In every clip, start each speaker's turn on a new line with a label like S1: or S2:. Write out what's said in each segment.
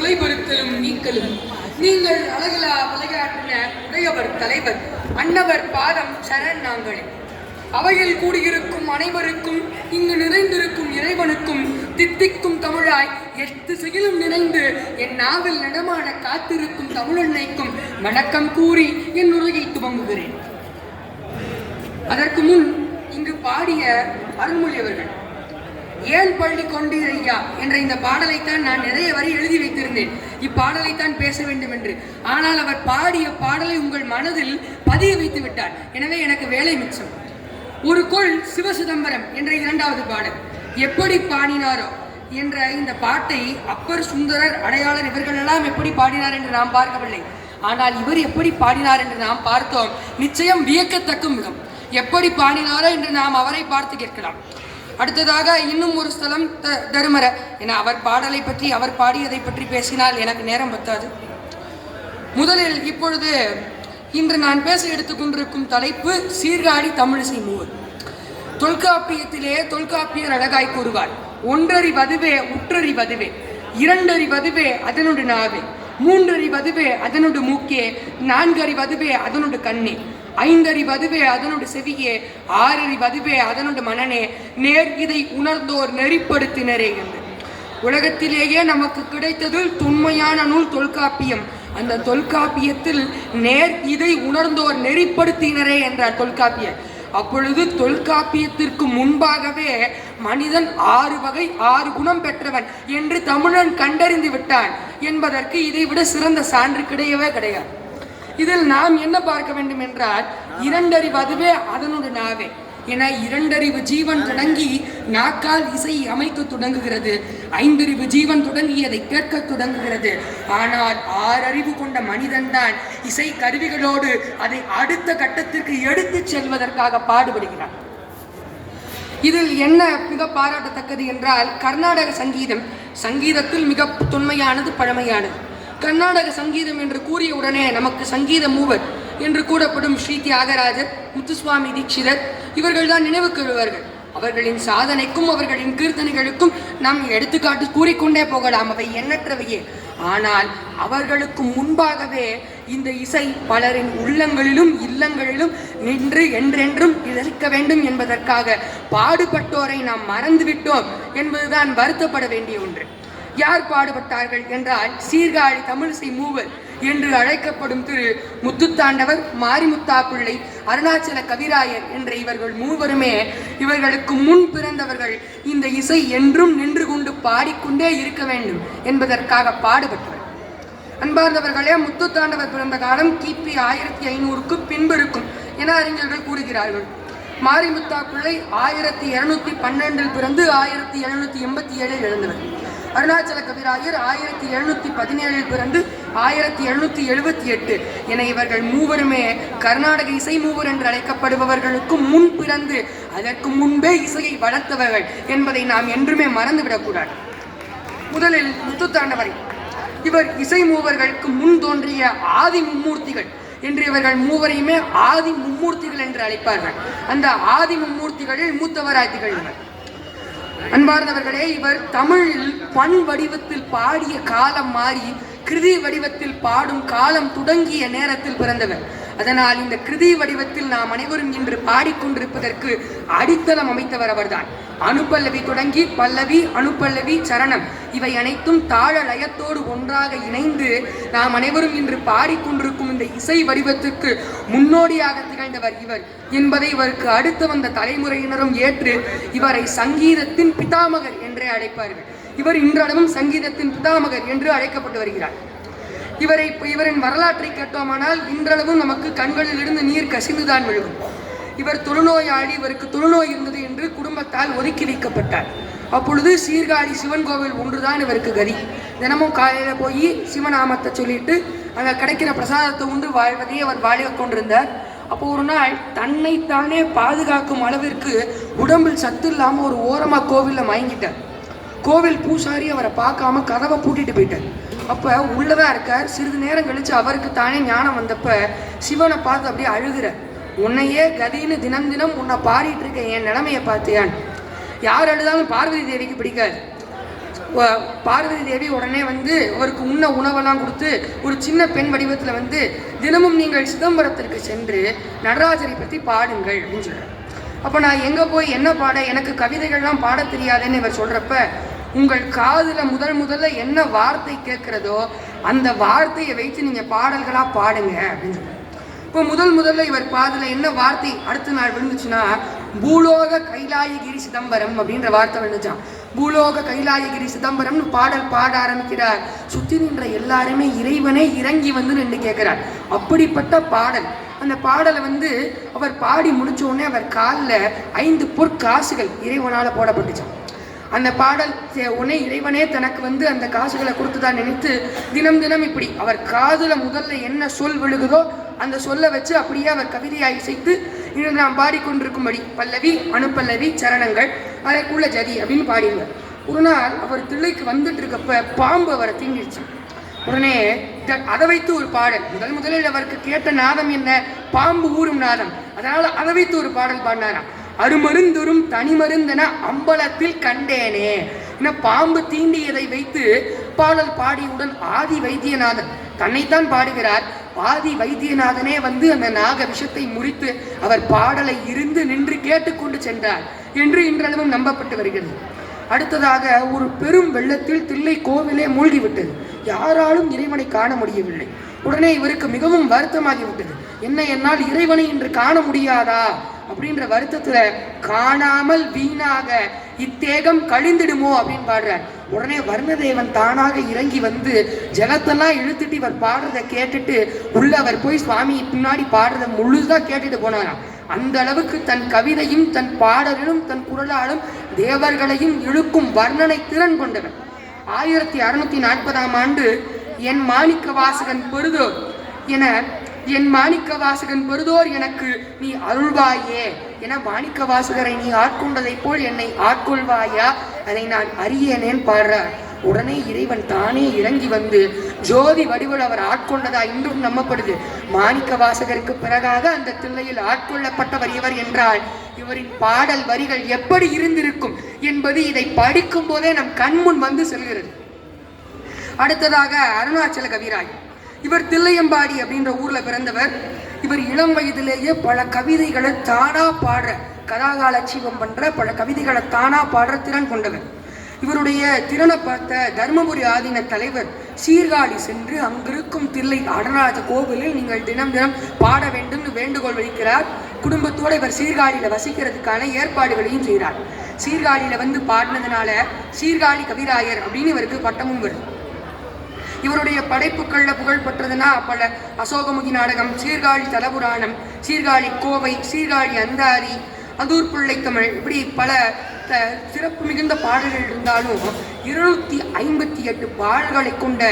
S1: நிலைபெறுத்தலும் நீக்கலும். நீங்கள் அழகிலா விளையாட்டின உடையவர் தலைவர் அன்னவர் பாதம் சரண் நாங்களே. அவையில் கூடியிருக்கும் அனைவருக்கும் இங்கு நிறைந்திருக்கும் இறைவனுக்கும் தித்திக்கும் தமிழாய் எட்டு செயலும் நிறைந்து என் நாவில் நடமான காத்திருக்கும் தமிழன்னைக்கும் வணக்கம் கூறி என் உரையை துவங்குகிறேன். அதற்கு முன் இங்கு பாடிய அருள்மொழி அவர்கள் ஏன் பள்ளி கொண்டீர் ஐயா என்ற இந்த பாடலைத்தான் நான் நிறைய வரை எழுதி வைத்திருந்தேன். இப்பாடலைத்தான் பேச வேண்டும் என்று ஆனால் அவர் பாடிய பாடலை உங்கள் மனதில் பதிய வைத்து விட்டார். எனவே எனக்கு வேலை மிச்சம். ஒரு கொள் சிவசிதம்பரம் என்ற இரண்டாவது பாடல். எப்படி பாடினாரோ என்ற இந்த பாட்டை அப்பர் சுந்தரர் அடையாளர் இவர்களெல்லாம் எப்படி பாடினார் என்று நாம் பார்க்கவில்லை. ஆனால் இவர் எப்படி பாடினார் என்று நாம் பார்த்தோம். நிச்சயம் வியக்கத்தக்கும் விதம் எப்படி பாடினாரோ என்று நாம் அவரை பார்த்து கேட்கலாம். அடுத்ததாக இன்னும் ஒரு ஸ்தலம் த தருமர. என அவர் பாடலை பற்றி அவர் பாடியதை பற்றி பேசினால் எனக்கு நேரம் பத்தாது. முதலில் இப்பொழுது இன்று நான் பேச எடுத்துக்கொண்டிருக்கும் தலைப்பு சீர்காழி தமிழிசை மூவர். தொல்காப்பியத்திலே தொல்காப்பியர் அழகாய் கூறுவார். ஒன்றறி வதுவே உற்றறி வதுவே இரண்டறி வதுவே அதனுடைய நாவே மூன்றறி வதுவே அதனுடைய மூக்கே நான்கறி வதுவே அதனுடைய கண்ணே. ஐந்தறி வதுவே அதனுடைய செவியே ஆறறி வதுவே அதனோட மனனே நேர் இதை உணர்ந்தோர் நெறிப்படுத்தினரே என்று. உலகத்திலேயே நமக்கு கிடைத்தது தொன்மையான நூல் தொல்காப்பியம். அந்த தொல்காப்பியத்தில் நேர் இதை உணர்ந்தோர் நெறிப்படுத்தினரே என்றார் தொல்காப்பியர். அப்பொழுது தொல்காப்பியத்திற்கு முன்பாகவே மனிதன் ஆறு வகை ஆறு குணம் பெற்றவன் என்று தமிழன் கண்டறிந்து விட்டான் என்பதற்கு இதைவிட சிறந்த சான்று கிடையவே கிடையாது. இதில் நாம் என்ன பார்க்க வேண்டும் என்றால் இரண்டறிவு அதுவே அதனுடைய நாவே என இரண்டறிவு ஜீவன் தொடங்கி நாக்கால் இசை அமைக்க தொடங்குகிறது. ஐந்தறிவு ஜீவன் தொடங்கி அதை கேட்க தொடங்குகிறது. ஆனால் ஆறறிவு கொண்ட மனிதன்தான் இசை கருவிகளோடு அதை அடுத்த கட்டத்திற்கு எடுத்துச் செல்வதற்காக பாடுபடுகிறான். இதில் என்ன மிக பாராட்டத்தக்கது என்றால் கர்நாடக சங்கீதம் சங்கீதத்தில் மிக தொன்மையானது பழமையானது. கர்நாடக சங்கீதம் என்று கூறிய உடனே நமக்கு சங்கீத மூவர் என்று கூறப்படும் ஸ்ரீ தியாகராஜர் முத்துசுவாமி தீட்சிதர் இவர்கள்தான் நினைவுக்கு வருவார்கள். அவர்களின் சாதனைக்கும் அவர்களின் கீர்த்தனைகளுக்கும் நாம் எடுத்துக்காட்டு கூறிக்கொண்டே போகலாம். அவை எண்ணற்றவையே. ஆனால் அவர்களுக்கு முன்பாகவே இந்த இசை பலரின் உள்ளங்களிலும் இல்லங்களிலும் நின்று என்றென்றும் இருக்க வேண்டும் என்பதற்காக பாடுபட்டோரை நாம் மறந்துவிட்டோம் என்பதுதான் வருத்தப்பட வேண்டிய ஒன்று. யார் பாடுபட்டார்கள் என்றால் சீர்காழி தமிழிசை மூவர் என்று அழைக்கப்படும் திரு முத்துத்தாண்டவர் மாரிமுத்தா பிள்ளை அருணாச்சல கவிராயர் என்ற இவர்கள் மூவருமே இவர்களுக்கு முன் பிறந்தவர்கள். இந்த இசை என்றும் நின்று கொண்டு பாடிக்கொண்டே இருக்க வேண்டும் என்பதற்காக பாடுபட்டவர். அன்பார்ந்தவர்களே முத்துத்தாண்டவர் பிறந்த காலம் கிபி ஆயிரத்தி ஐநூறுக்கு பின்பு இருக்கும் என அறிஞர்கள் கூறுகிறார்கள். மாரிமுத்தா பிள்ளை ஆயிரத்தி இருநூத்தி பன்னெண்டில் பிறந்து ஆயிரத்தி எழுநூத்தி எண்பத்தி ஏழில் இழந்தவர் அருணாச்சல கவிராயர் ஆயிரத்தி எழுநூத்தி பதினேழில் பிறந்து ஆயிரத்தி எழுநூத்தி எழுபத்தி எட்டு. என இவர்கள் மூவருமே கர்நாடக இசை மூவர் என்று அழைக்கப்படுபவர்களுக்கு முன் பிறந்து அதற்கு முன்பே இசையை வளர்த்தவர்கள் என்பதை நாம் என்றுமே மறந்துவிடக்கூடாது. முதலில் முத்துத்தாண்டவரை. இவர் இசை மூவர்களுக்கு முன் தோன்றிய ஆதி மும்மூர்த்திகள் என்று இவர்கள் மூவரையுமே ஆதி மும்மூர்த்திகள் என்று அழைப்பார்கள். அந்த ஆதி மும்மூர்த்திகளில் மூத்தவராய் திகழ்ந்தவர் அன்பார்ந்தவர்களே இவர் தமிழில் பண் வடிவத்தில் பாடிய காலம் மாறி கிருதி வடிவத்தில் பாடும் காலம் தொடங்கிய நேரத்தில் பிறந்தவர். அதனால் இந்த கிருதி வடிவத்தில் நாம் அனைவரும் இன்று பாடிக்கொண்டிருப்பதற்கு அடித்தளம் அமைத்தவர் அவர்தான். அணுப்பல்லவி தொடங்கி பல்லவி அணுப்பல்லவி சரணம். இவை அனைத்தும் தாழ லயத்தோடு ஒன்றாக இணைந்து நாம் அனைவரும் இன்று பாடிக்கொண்டிருக்கும் இந்த இசை வடிவத்திற்கு முன்னோடியாக திகழ்ந்தவர் இவர். என்பதை இவருக்கு அடுத்து வந்த தலைமுறையினரும் ஏற்று இவரை சங்கீதத்தின் பிதாமகர் என்றே அழைப்பார்கள். இவர் இன்றளவும் சங்கீதத்தின் பிதாமகர் என்று அழைக்கப்பட்டு வருகிறார். இவரை இவரின் வரலாற்றை கேட்டோமானால் இன்றளவும் நமக்கு கண்களில் இருந்து நீர் கசிந்துதான் விழுகும். இவர் தொழுநோயாளி இவருக்கு தொழுநோய் இருந்தது என்று குடும்பத்தால் ஒதுக்கி வைக்கப்பட்டார். அப்பொழுது சீர்காழி சிவன் கோவில் ஒன்றுதான் இவருக்கு கதி. தினமும் காலையில் போய் சிவநாமத்தை சொல்லிட்டு அங்கே கிடைக்கிற பிரசாதத்தை உண்டு வாழ்வதையே அவர் வாழ கொண்டிருந்தார். அப்போ ஒரு நாள் தன்னைத்தானே பாதுகாக்கும் அளவிற்கு உடம்பில் சத்து இல்லாமல் ஒரு ஓரமாக கோவிலில் மயங்கிட்டார். கோவில் பூசாரி அவரை பார்க்காம கதவை பூட்டிட்டு போயிட்டார். அப்போ உள்ளதாக இருக்கார். சிறிது நேரம் கழித்து அவருக்கு தானே ஞானம் வந்தப்ப சிவனை பார்த்து அப்படியே அழுகிற. உன்னையே கதின்னு தினம் தினம் உன்னை பாடிட்டு இருக்க என் நிலைமையை பார்த்தியான்? யார் அழுதாலும் பார்வதி தேவிக்கு பிடிக்காது. பார்வதி தேவி உடனே வந்து அவருக்கு உண்ண உணவெல்லாம் கொடுத்து ஒரு சின்ன பெண் வடிவத்தில் வந்து தினமும் நீங்கள் சிதம்பரத்திற்கு சென்று நடராஜரை பற்றி பாடுங்கள் அப்படின்னு சொல்கிறார் அப்போ நான் எங்கே போய் என்ன பாட எனக்கு கவிதைகள்லாம் பாட தெரியாதுன்னு இவர் சொல்கிறப்ப உங்கள் காதில் முதல் முதல்ல என்ன வார்த்தை கேட்குறதோ அந்த வார்த்தையை வைத்து நீங்கள் பாடல்களாக பாடுங்க அப்படின்னு சொல்லுவாங்க இப்போ முதல் முதல்ல இவர் பாதில் என்ன வார்த்தை அடுத்த நாள் விழுந்துச்சுன்னா பூலோக கைலாயகிரி சிதம்பரம் அப்படின்ற வார்த்தை விழுந்துச்சான் பூலோக கைலாயகிரி சிதம்பரம்னு பாடல் பாட ஆரம்பிக்கிறார். சுற்றி நின்ற எல்லாருமே இறைவனே இறங்கி வந்து நின்று கேட்கிறார். அப்படிப்பட்ட பாடல். அந்த பாடலை வந்து அவர் பாடி முடிச்ச உடனே அவர் காலில் ஐந்து பொற்காசுகள் இறைவனால் போடப்பட்டுச்சான் அந்த பாடல் உன்னை உடனே இறைவனே தனக்கு வந்து அந்த காசுகளை கொடுத்துதான் நினைத்து தினம் தினம் இப்படி அவர் காதுல முதல்ல என்ன சொல் விழுகுதோ அந்த சொல்லை வச்சு அப்படியே அவர் கவிதையாக இசைத்து இன்று நாம் பாடிக்கொண்டிருக்கும்படி பல்லவி அணுப்பல்லவி சரணங்கள் அதற்குள்ள ஜதி அப்படின்னு பாடிடுவார் ஒரு நாள் அவர் தில்லைக்கு வந்துட்டு இருக்கப்ப பாம்பு அவரை தீங்கிடுச்சு உடனே த- அதை வைத்து ஒரு பாடல். முதல் முதலில் அவருக்கு கேட்ட நாதம் என்ன? பாம்பு ஊறும் நாதம். அதனால அதை வைத்து ஒரு பாடல் பாடினாராம். அருமருந்துரும் தனிமருந்தென அம்பலத்தில் கண்டேனே. என பாம்பு தீண்டியதை வைத்து பாடல் பாடியுடன் ஆதி வைத்தியநாதன் தன்னைத்தான் பாடுகிறார். ஆதி வைத்தியநாதனே வந்து அந்த நாக விஷத்தை முறித்து அவர் பாடலை இருந்து நின்று கேட்டுக்கொண்டு சென்றார் என்று இன்றளவும் நம்பப்பட்டு வருகிறது. அடுத்ததாக ஒரு பெரும் வெள்ளத்தில் தில்லை கோவிலே மூழ்கிவிட்டது. யாராலும் இறைவனை காண முடியவில்லை. உடனே இவருக்கு மிகவும் வருத்தமாகிவிட்டது. என்ன என்னால் இறைவனை இன்று காண முடியாதா? அப்படின்ற வருத்தத்துல காணாமல் வீணாக இத்தேகம் கழிந்திடுமோ அப்படின்னு பாடுறார். உடனே வர்ணதேவன் தானாக இறங்கி வந்து ஜலத்தெல்லாம் இழுத்துட்டு இவர் பாடுறதை கேட்டுட்டு உள்ள அவர் போய் சுவாமி பின்னாடி பாடுறதை முழுதா கேட்டுட்டு போனாராம். அந்த அளவுக்கு தன் கவிதையும் தன் பாடலும் தன் குரலாலும் தேவர்களையும் இழுக்கும் வர்ணனை திறன் கொண்டவர் ஆயிரத்தி அறுநூத்தி நாற்பதாம் ஆண்டு என் மாணிக்க வாசகன் பெருதோ என என் மாணிக்க வாசகன் பெறுதோர் எனக்கு நீ அருள்வாயே. என மாணிக்க வாசகரை நீ ஆட்கொண்டதைப் போல் என்னை ஆட்கொள்வாயா? அதை நான் அறியேனேன் பாடுறார் உடனே இறைவன் தானே இறங்கி வந்து ஜோதி வடிவில் அவர் ஆட்கொண்டதா? இன்றும் நம்பப்படுது. மாணிக்க வாசகருக்கு பிறகாக அந்த தில்லையில் ஆட்கொள்ளப்பட்டவர் இவர் என்றால் இவரின் பாடல் வரிகள் எப்படி இருந்திருக்கும் என்பது இதை படிக்கும் போதே நம் கண்முன் வந்து செல்கிறது. அடுத்ததாக அருணாச்சல கவிராய் இவர் தில்லையம்பாடி அப்படின்ற ஊர்ல பிறந்தவர். இவர் இளம் வயதிலேயே பல கவிதைகளை தானா பாடுற கதாகாலட்சியம் பண்ற பல கவிதைகளை தானா பாடுற திறன் கொண்டவர். இவருடைய திறனை பார்த்த தர்மபுரி ஆதீன தலைவர் சீர்காழி சென்று அங்கிருக்கும் தில்லை அடராஜ கோவிலில் நீங்கள் தினம் தினம் பாட வேண்டும்னு வேண்டுகோள் வைக்கிறார் குடும்பத்தோடு இவர் சீர்காழியில வசிக்கிறதுக்கான ஏற்பாடுகளையும் செய்கிறார். சீர்காழியில வந்து பாடினதுனால சீர்காழி கவிராயர் அப்படின்னு இவருக்கு பட்டமும் வருது. இவருடைய படைப்புகளில் புகழ் பெற்றதுன்னா பல அசோகமுகி நாடகம் சீர்காழி தலபுராணம் சீர்காழி கோவை சீர்காழி அந்தாதி அதூர் பிள்ளை தமிழ் இப்படி பல சிறப்பு மிகுந்த பாடல்கள் இருந்தாலும் இருநூத்தி ஐம்பத்தி எட்டு பாடல்களை கொண்ட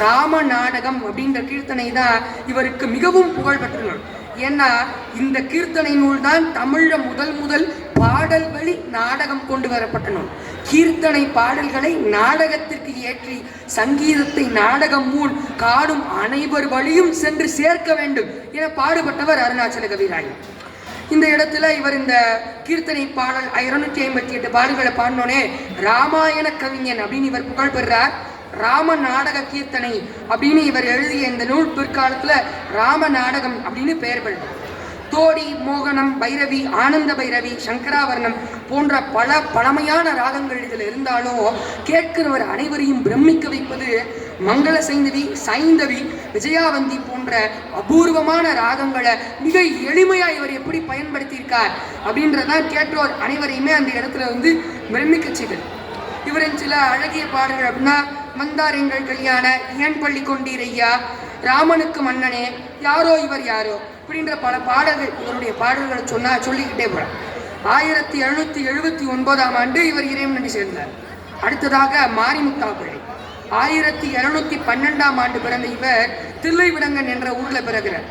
S1: ராம நாடகம் அப்படின்ற கீர்த்தனை தான் இவருக்கு மிகவும் புகழ் பெற்ற நூல் ஏன்னா இந்த கீர்த்தனை நூல் தான் தமிழ முதல் முதல் பாடல் வழி நாடகம் கொண்டு வரப்பட்ட நூல் கீர்த்தனை பாடல்களை நாடகத்திற்கு ஏற்றி சங்கீதத்தை நாடகம் மூல் காடும் அனைவர் வழியும் சென்று சேர்க்க வேண்டும் என பாடுபட்டவர் அருணாச்சல கவிராயர். இந்த இடத்துல இவர் இந்த கீர்த்தனை பாடல் இருநூற்றி ஐம்பத்தி எட்டு பாடல்களை பாடினோனே ராமாயண கவிஞன் அப்படின்னு இவர் புகழ் பெறுறார். ராம நாடக கீர்த்தனை அப்படின்னு இவர் எழுதிய இந்த நூல் பிற்காலத்தில் ராம நாடகம் அப்படின்னு பெயர் பெற்றார். தோடி மோகனம் பைரவி ஆனந்த பைரவி சங்கராவர்ணம் போன்ற பல பழமையான ராகங்கள் இதில் இருந்தாலும் கேட்கிறவர் அனைவரையும் பிரமிக்க வைப்பது மங்கள சைந்தவி சைந்தவி விஜயாவந்தி போன்ற அபூர்வமான ராகங்களை மிக எளிமையா இவர் எப்படி பயன்படுத்தியிருக்கார் அப்படின்றதான் கேட்டோர் அனைவரையுமே அந்த இடத்துல வந்து பிரமிக்க செய்தது இவரின் சில அழகிய பாடல்கள் அப்படின்னா வந்தார் எங்கள் கல்யாண ஏன் பள்ளி கொண்டீர் ஐயா ராமனுக்கு மன்னனே யாரோ இவர் யாரோ? இப்படின்ற பல பாடல்கள் இவருடைய பாடல்களை சொன்னா சொல்லிக்கிட்டே போகிறார் ஆயிரத்தி எழுநூத்தி எழுபத்தி ஒன்பதாம் ஆண்டு இவர் இறைவனடி சேர்ந்தார். அடுத்ததாக மாரிமுத்தா பிள்ளை. ஆயிரத்தி இருநூத்தி பன்னெண்டாம் ஆண்டு பிறந்த இவர் தில்லைவிடங்கன் என்ற ஊர்ல பிறகிறார்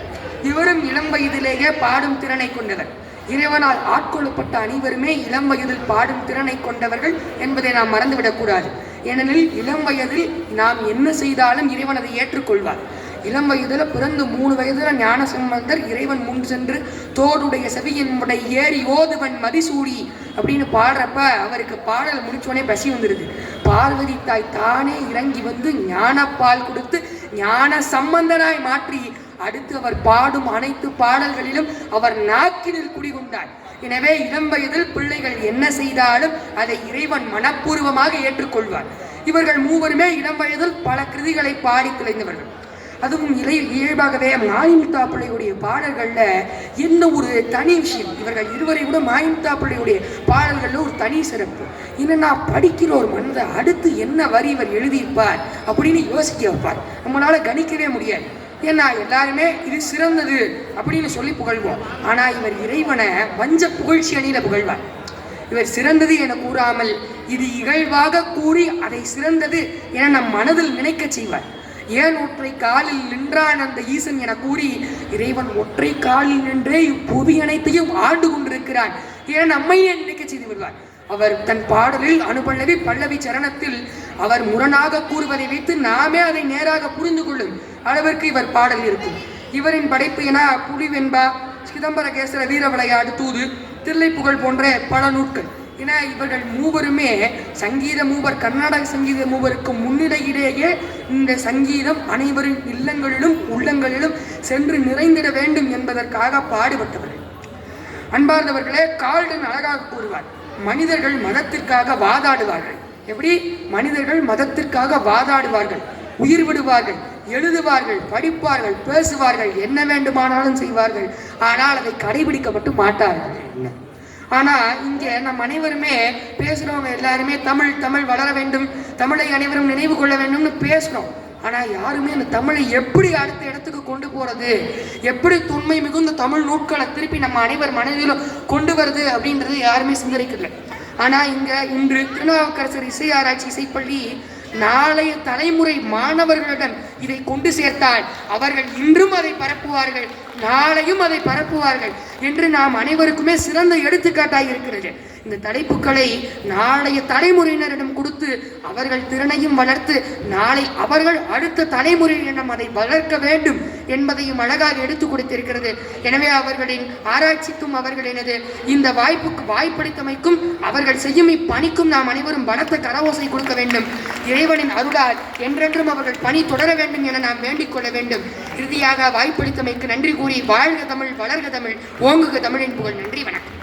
S1: இவரும் இளம் வயதிலேயே பாடும் திறனை கொண்டவர். இறைவனால் ஆட்கொள்ளப்பட்ட அனைவருமே இளம் வயதில் பாடும் திறனை கொண்டவர்கள் என்பதை நாம் மறந்துவிடக்கூடாது. ஏனெனில் இளம் வயதில் நாம் என்ன செய்தாலும் இறைவன் அதை ஏற்றுக்கொள்வார். இளம் வயதுல பிறந்து மூணு வயதுல ஞான சம்பந்தர் இறைவன் முன் சென்று தோடுடைய செவியின் முடை ஏறி ஓதுவன் மதிசூடி அப்படின்னு பாடுறப்ப அவருக்கு பாடல் முடிச்சோடனே பசி வந்துடுது பார்வதி தாய் தானே இறங்கி வந்து ஞானப்பால் கொடுத்து ஞான சம்பந்தனாய் மாற்றி அடுத்து அவர் பாடும் அனைத்து பாடல்களிலும் அவர் நாக்கினில் குடிகொண்டார். எனவே இளம் வயதில் பிள்ளைகள் என்ன செய்தாலும் அதை இறைவன் மனப்பூர்வமாக ஏற்றுக்கொள்வார். இவர்கள் மூவருமே இளம் வயதில் பல கிருதிகளை பாடி துளைந்தவர்கள். அதுவும் இலை இயல்பாகவே மாயிமுத்தா பிள்ளையுடைய பாடல்களில் என்ன ஒரு தனி விஷயம். இவர்கள் இருவரை விட மாயிமுத்தா பிள்ளையுடைய பாடல்களில் ஒரு தனி சிறப்பு. என்னன்னா படிக்கிற ஒரு மனித அடுத்து என்ன வரி இவர் எழுதியிருப்பார் அப்படின்னு யோசிக்க வைப்பார். நம்மளால் கணிக்கவே முடியாது. ஏன்னா எல்லாருமே இது சிறந்தது அப்படின்னு சொல்லி புகழ்வோம். ஆனால் இவர் இறைவனை வஞ்ச புகழ்ச்சி அணியில புகழ்வார். இவர் சிறந்தது என கூறாமல் இது இகழ்வாக கூறி அதை சிறந்தது என நம் மனதில் நினைக்க செய்வார். ஏன் ஒற்றை காலில் நின்றான் அந்த ஈசன் என கூறி இறைவன் ஒற்றை காலில் நின்றே இப்புவி அனைத்தையும் ஆண்டு கொண்டிருக்கிறான் என நம்மையே நினைக்க செய்து விடுவார் அவர் தன் பாடலில் அனுபல்லவி பல்லவி சரணத்தில் அவர் முரணாக கூறுவதை வைத்து நாமே அதை நேராக புரிந்து கொள்ளும் அளவிற்கு இவர் பாடல் இருக்கும். இவரின் படைப்பு என புலிவெண்பா சிதம்பரகேசர வீர விளையாடு தூது தில்லைப்புகழ் போன்ற பல நூட்கள் என இவர்கள் மூவருமே சங்கீத மூவர் கர்நாடக சங்கீத மூவருக்கு முன்னிடையிலேயே இந்த சங்கீதம் அனைவரின் இல்லங்களிலும் உள்ளங்களிலும் சென்று நிறைந்திட வேண்டும் என்பதற்காக பாடுபட்டவர்கள் அன்பார்ந்தவர்களே கால்டன் அழகாக கூறுவார் மனிதர்கள் மதத்திற்காக வாதாடுவார்கள். எப்படி? மனிதர்கள் மதத்திற்காக வாதாடுவார்கள் உயிர் விடுவார்கள் எழுதுவார்கள் படிப்பார்கள் பேசுவார்கள் என்ன வேண்டுமானாலும் செய்வார்கள். ஆனால் அதை கடைபிடிக்க மட்டும் மாட்டார்கள். ஆனால் இங்கே நம் அனைவருமே பேசுகிறவங்க எல்லாருமே தமிழ் தமிழ் வளர வேண்டும் தமிழை அனைவரும் நினைவு கொள்ள வேண்டும்னு பேசுகிறோம் ஆனால் யாருமே அந்த தமிழை எப்படி அடுத்த இடத்துக்கு கொண்டு போகிறது எப்படி தொன்மை மிகுந்த தமிழ் நூட்களை திருப்பி நம்ம அனைவர் மனதிலும் கொண்டு வருது அப்படின்றது யாருமே சிந்தரிக்கல ஆனால் இங்கே இன்று திருநாவுக்கரசர் இசை ஆராய்ச்சி இசைப்பள்ளி நாளைய தலைமுறை மாணவர்களிடம் இதை கொண்டு சேர்த்தால் அவர்கள் இன்றும் அதை பரப்புவார்கள் நாளையும் அதை பரப்புவார்கள் என்று நாம் அனைவருக்குமே சிறந்த எடுத்துக்காட்டாக இருக்கிறது. இந்த தலைப்புகளை நாளைய தலைமுறையினரிடம் கொடுத்து அவர்கள் திறனையும் வளர்த்து நாளை அவர்கள் அடுத்த தலைமுறையினரிடம் அதை வளர்க்க வேண்டும் என்பதையும் அழகாக எடுத்து கொடுத்திருக்கிறது. எனவே அவர்களின் ஆராய்ச்சிக்கும் அவர்களினது இந்த வாய்ப்புக்கு வாய்ப்பளித்தமைக்கும் அவர்கள் செய்யும் இப்பணிக்கும் நாம் அனைவரும் பலத்த கரவோசை கொடுக்க வேண்டும். இறைவனின் அருளால் என்றென்றும் அவர்கள் பணி தொடர வேண்டும் என நாம் வேண்டிக் கொள்ள வேண்டும். இறுதியாக வாய்ப்பளித்தமைக்கு நன்றி கூறி வாழ்க தமிழ் வளர்க தமிழ் ஓங்குக தமிழின் புகழ். நன்றி வணக்கம்.